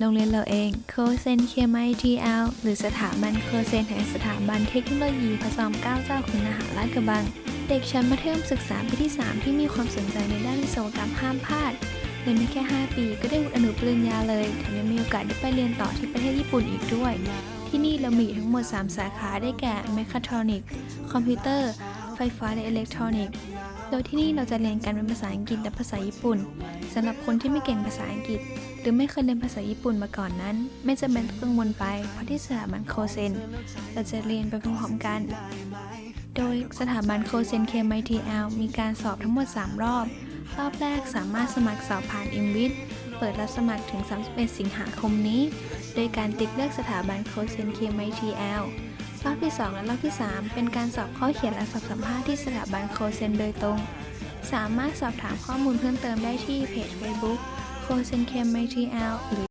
โรงเรียนเราเองโคเซนเคม ITL หรือสถาบันโคเซนแห่งสถาบันเทคโนโลยีพระจอมเกล้าเจ้าคุณทหาราดกระบัง เด็กชั้นมัธยมศึกษาปีที่ 3 ที่มีความสนใจในด้านวิศวกรรมห้ามพลาดเรียนไม่แค่ 5 ปีก็ได้วุฒิอนุปริญญาเลยแถมยังมีโอกาสได้ไปเรียนต่อที่ประเทศญี่ปุ่นอีกด้วย ที่นี่เรามีทั้งหมด 3 สาขาได้แก่แมคคาทรอนิกคอมพิวเตอร์ ไฟฟ้าและอิเล็กทรอนิกส์ โดยที่นี่เราจะเรียนกันเป็นภาษาอังกฤษและภาษาญี่ปุ่นสำหรับคนที่ไม่เก่งภาษาอังกฤษ หรือไม่เคยเรียนภาษาญี่ปุ่นมาก่อนนั้น ไม่จำเป็นต้องกังวลไป เพราะที่สถาบันโคเซนเราจะเรียนไปพร้อมๆกัน โดยสถาบันโคเซนเคม ITL มีการสอบทั้งหมด 3 รอบ รอบแรกสามารถสมัครสอบผ่านอิมวิทเปิดรับสมัครถึง 31 สิงหาคมนี้ โดยการติ๊กเลือกสถาบันโคเซนเคม ITL รอบที่ 2 และรอบที่ 3 เป็นการสอบข้อเขียนและสอบสัมภาษณ์ที่สถาบันโคเซนโดยตรง สามารถสอบถามข้อมูลเพิ่มเติมได้ที่เพจ Facebook โคเซนเคม ITL หรือ